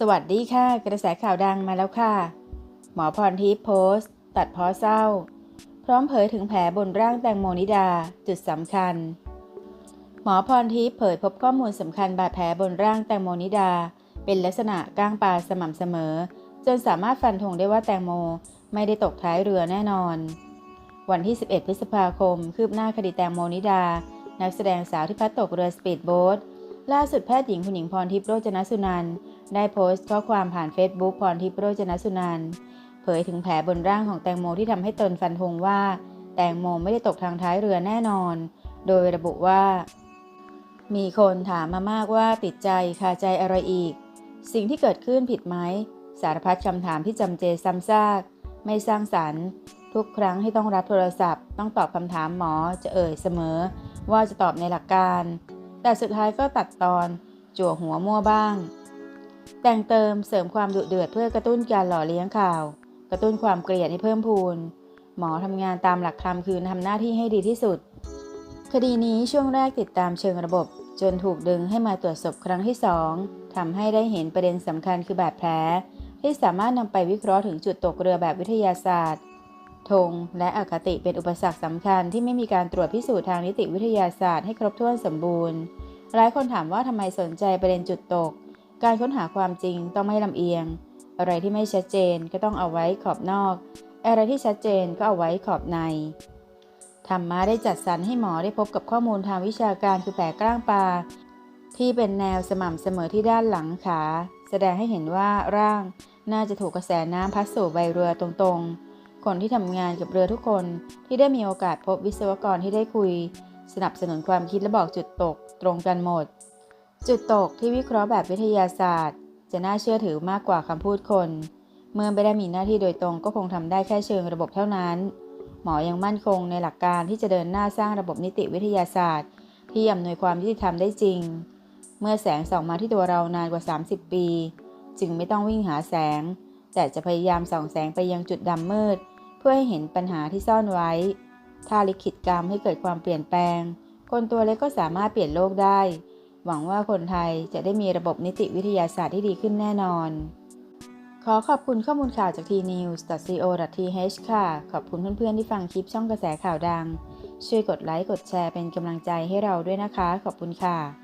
สวัสดีค่ะ กระแสข่าวดังมาแล้วค่ะ หมอพรทิพย์โพสต์ ตัดเพ้อเศร้า พร้อมเผยถึงแผลบนร่างแตงโมนิดา จุดสำคัญ หมอพรทิพย์เผยพบข้อมูลสำคัญบาดแผลบนร่างแตงโมนิดา เป็นลักษณะก้างปลาสม่ำเสมอ จนสามารถฟันธงได้ว่าแตงโมไม่ได้ตกท้ายเรือแน่นอน วันที่ 11 พฤษภาคม คืบหน้าคดีแตงโมนิดา นักแสดงสาวที่พัดตกเรือสปีดโบ๊ทล่าสุดแพทย์หญิงคุณหญิงพรทิพย์โรจนสุนันท์ ได้โพสต์ข้อความผ่านเฟซบุ๊กพรทิพย์โรจนสุนันท์เผยถึงแผลบนร่างของแตงโมที่ทำให้ตนฟันธงว่า แตงโมไม่ได้ตกทางท้ายเรือแน่นอน โดยระบุว่า มีคนถามมามากว่าติดใจคาใจอะไรอีก สิ่งที่เกิดขึ้นผิดไหมสารพัดคำถามที่จำเจซ้ำซาก ไม่สร้างสรรค์ทุกครั้งที่ต้องรับโทรศัพท์ ต้องตอบคำถามหมอจะเอ่ยเสมอ ว่าจะตอบในหลักการ แต่สุดท้ายก็ตัดตอน จั่วหัวมั่วบ้าง แต่งเติมเสริมความดุเดือดเพื่อกระตุ้นการหล่อเลี้ยงข่าว กระตุ้นความเกลียดให้เพิ่มพูน หมอทำงานตามหลักธรรมคือทำหน้าที่ให้ดีที่สุด คดีนี้ช่วงแรกติดตามเชิงระบบ จนถูกดึงให้มาตรวจศพครั้งที่สองทำให้ได้เห็นประเด็นสำคัญคือบาดแผล ที่สามารถนำไปวิเคราะห์ถึงจุดตกเรือแบบวิทยาศาสตร์ธงและอคติเป็นอุปสรรคสำคัญที่ไม่มีการตรวจพิสูจน์ทางนิติวิทยาศาสตร์ให้ครบถ้วนสมบูรณ์ หลายคนถามว่าทำไมสนใจประเด็นจุดตก การค้นหาความจริงต้องไม่ลำเอียง อะไรที่ไม่ชัดเจนก็ต้องเอาไว้ขอบนอก อะไรที่ชัดเจนก็เอาไว้ขอบในธรรมะได้จัดสรรให้หมอได้พบกับข้อมูลทางวิชาการคือแผลกล้างปลาที่เป็นแนวสม่ำเสมอที่ด้านหลังขา แสดงให้เห็นว่าร่างน่าจะถูกกระแสน้ำพัดสู่ใบเรือตรงๆ คนที่ทำงานกับเรือทุกคนที่ได้มีโอกาสพบวิศวกรที่ได้คุย สนับสนุนความคิดและบอกจุดตกตรงกันหมด จุดตกที่วิเคราะห์แบบวิทยาศาสตร์ จะน่าเชื่อถือมากกว่าคำพูดคน เมื่อไม่ได้มีหน้าที่โดยตรงก็คงทำได้แค่เชิงระบบเท่านั้น หมอยังมั่นคงในหลักการที่จะเดินหน้าสร้างระบบนิติวิทยาศาสตร์ ที่อำนวยความยุติธรรมได้จริง เมื่อแสงส่องมาที่ตัวเรานานกว่า 30 ปี จึงไม่ต้องวิ่งหาแสง แต่จะพยายามส่องแสงไปยังจุดดำมืด เพื่อให้เห็นปัญหาที่ซ่อนไว้ ถ้าลิขิตกรรมให้เกิดความเปลี่ยนแปลง คนตัวเล็กก็สามารถเปลี่ยนโลกได้ หวังว่าคนไทยจะได้มีระบบนิติวิทยาศาสตร์ที่ดีขึ้นแน่นอน ขอขอบคุณข้อมูลข่าวจาก tnews.co.th ค่ะ ขอบคุณเพื่อนๆที่ฟังคลิปช่องกระแสข่าวดัง ช่วยกดไลค์กดแชร์เป็นกำลังใจให้เราด้วยนะคะ ขอบคุณค่ะ